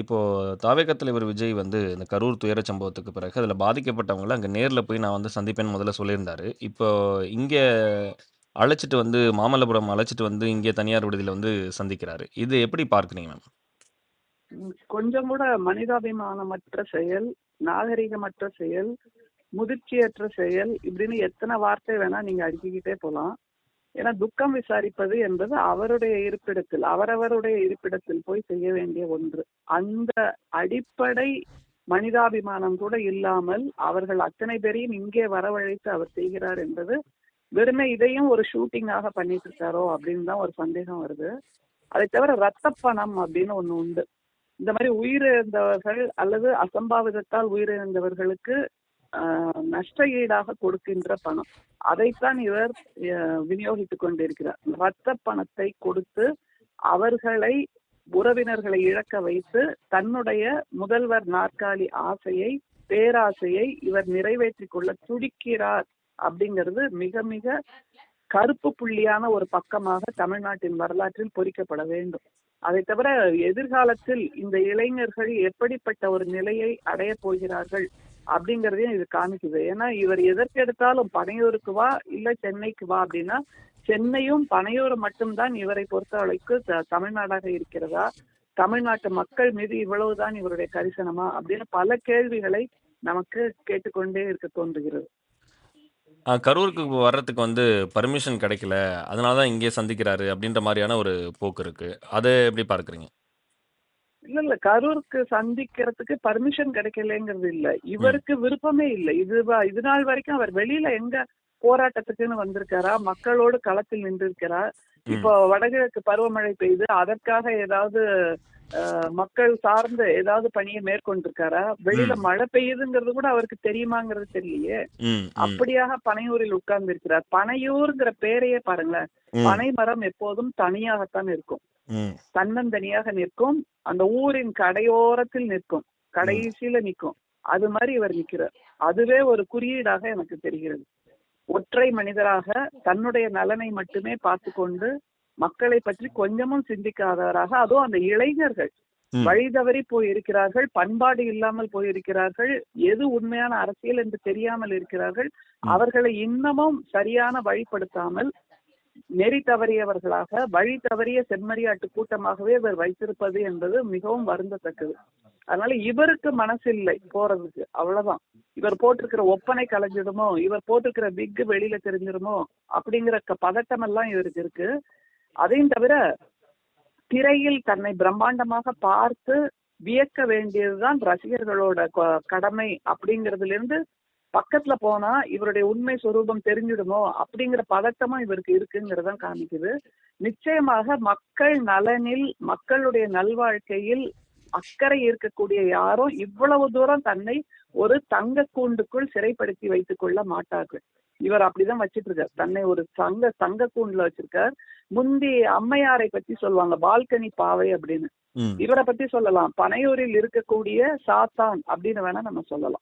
இப்போது தாவேக தலைவர் விஜய் வந்து இந்த கரூர் துயர சம்பவத்துக்கு பிறகு அதில் பாதிக்கப்பட்டவங்கள அங்கே நேரில் போய் நான் வந்து சந்திப்பேன்னு முதல்ல சொல்லியிருந்தார் இப்போ இங்கே அழைச்சிட்டு வந்து மாமல்லபுரம் அழைச்சிட்டு வந்து இங்கே தனியார் விடுதியில் வந்து சந்திக்கிறாரு. இது எப்படி பார்க்குறீங்க மேம்? கொஞ்சம் கூட மனிதாபிமானமற்ற செயல், நாகரிகமற்ற செயல், முதிர்ச்சியற்ற செயல் இப்படின்னு எத்தனை வார்த்தை வேணா நீங்க அடுக்கிக்கிட்டே போகலாம் ஏன்னா துக்கம் விசாரிப்பது என்பது அவருடைய இருப்பிடத்தில், அவரவருடைய இருப்பிடத்தில் போய் செய்ய வேண்டிய ஒன்று. அந்த அடிப்படை மனிதாபிமானம் கூட இல்லாமல் அவர்கள் அத்தனை பேரையும் இங்கே வரவழைத்து அவர் செய்கிறார் என்பது வெறுமே இதையும் ஒரு ஷூட்டிங்காக பண்ணிட்டு இருக்காரோ அப்படின்னு தான் ஒரு சந்தேகம் வருது. அதை தவிர ரத்தப்பணம் அப்படின்னு ஒண்ணு உண்டு. இந்த மாதிரி உயிரிழந்தவர்கள் அல்லது அசம்பாவிதத்தால் உயிரிழந்தவர்களுக்கு நஷ்ட ஈடாக கொடுக்கின்ற பணம். அதைத்தான் இவர் விநியோகித்துக் கொண்டிருக்கிறார். ரத்த பணத்தை கொடுத்து அவர்களை உறவினர்களை இழக்க வைத்து தன்னுடைய முதல்வர் நாற்காலி ஆசையை, பேராசையை இவர் நிறைவேற்றிக் கொள்ள துடிக்கிறார் அப்படிங்கிறது மிக மிக கருப்பு புள்ளியான ஒரு பக்கமாக தமிழ்நாட்டின் வரலாற்றில் பொறிக்கப்பட வேண்டும். அதை தவிர எதிர்காலத்தில் இந்த இளைஞர்கள் எப்படிப்பட்ட ஒரு நிலையை அடைய போகிறார்கள் அப்படிங்கறதையும் இது காமிக்குது. ஏன்னா இவர் எதற்கெடுத்தாலும் பனையூருக்கு வா இல்ல சென்னைக்கு வா அப்படின்னா சென்னையும் பனையூரும் மட்டும்தான் இவரை பொறுத்தவரைக்கு த- தமிழ்நாடாக இருக்கிறதா? தமிழ்நாட்டு மக்கள் மீது இவ்வளவுதான் இவருடைய கரிசனமா அப்படின்னு பல கேள்விகளை நமக்கு கேட்டுக்கொண்டே இருக்க தோன்றுகிறது. கரூருக்கு வர்றதுக்கு வந்து பர்மிஷன் கிடைக்கல. அதனால தான் இங்கேயே சந்திக்கிறாரு அப்படின்ற மாதிரியான ஒரு போக்கு இருக்கு. அதை எப்படி பார்க்குறீங்க இல்ல இல்ல கரூருக்கு சந்திக்கிறதுக்கு பர்மிஷன் கிடைக்கலங்கிறது இல்ல. இவருக்கு விருப்பமே இல்ல. இது இது நாள் வரைக்கும் அவர் வெளியில எங்க போராட்டத்துக்குன்னு வந்திருக்காரா? மக்களோடு களத்தில் நின்றிருக்கிறார். ம். இப்போ வடகிழக்கு பருவமழை பெய்யுது. அதற்காக ஏதாவது மக்கள் சார்ந்த ஏதாவது பணியை மேற்கொண்டிருக்காரா? வெளியில. மழை பெய்யுதுங்கிறது கூட அவருக்கு தெரியுமாங்கிறது தெரியலையே. அப்படியாக பனையூரில் உட்கார்ந்து இருக்கிறார். பனையூர்ங்கிற பேரையே பாருங்களேன். பனை மரம் எப்போதும் தனியாகத்தான் இருக்கும். தன்னந்தனியாக நிற்கும். அந்த ஊரின் கடையோரத்தில் நிற்கும். கடைசியில நிற்கும். அது மாதிரி இவர் நிற்கிறார். அதுவே ஒரு குறியீடாக எனக்கு தெரிகிறது. ஒற்றை மனிதராக தன்னுடைய நலனை மட்டுமே பார்த்து கொண்டு மக்களை பற்றி கொஞ்சமும் சிந்திக்காதவராக அதுவும் அந்த இளைஞர்கள். வழி தவறி போயிருக்கிறார்கள் பண்பாடு இல்லாமல் போயிருக்கிறார்கள் எது உண்மையான அரசியல் என்று தெரியாமல் இருக்கிறார்கள். அவர்களை இன்னமும் சரியான வழிப்படுத்தாமல் நெறி தவறியவர்களாக வழி தவறிய செம்மறியாட்டு கூட்டமாகவே இவர் வைத்திருப்பது என்பது மிகவும் வருந்தத்தக்கது. அதனால இவருக்கு மனசில்லை போறதுக்கு அவ்வளவுதான். இவர் போட்டிருக்கிற ஒப்பனை கலைஞ்சிடுமோ இவர் போட்டிருக்கிற பிக்கு வெளியில தெரிஞ்சிடுமோ அப்படிங்கிற பதட்டம் எல்லாம் இவருக்கு இருக்கு. அதையும் தவிர திரையில் தன்னை பிரம்மாண்டமாக பார்த்து வியக்க வேண்டியதுதான் ரசிகர்களோட கடமை அப்படிங்கறதுல இருந்து பக்கத்துல போனா இவருடைய உண்மை சொரூபம் தெரிஞ்சிடுமோ அப்படிங்கிற பதட்டமும் இவருக்கு இருக்குங்கிறதான் காமிக்குது. நிச்சயமாக மக்கள் நலனில் மக்களுடைய நல்வாழ்க்கையில் அக்கறை இருக்கக்கூடிய யாரும் இவ்வளவு தூரம் தன்னை ஒரு தங்க கூண்டுக்குள் சிறைப்படுத்தி வைத்துக் கொள்ள மாட்டார்கள். இவர் அப்படிதான் வச்சிட்டு இருக்கார் தன்னை ஒரு தங்க தங்க கூண்டுல வச்சிருக்கார். முந்தி அம்மையாரை பத்தி சொல்லுவாங்க பால்கனி பாவை அப்படின்னு. இவரை பத்தி சொல்லலாம். பனையூரில் இருக்கக்கூடிய சாத்தான் அப்படின்னு வேணா நம்ம சொல்லலாம்.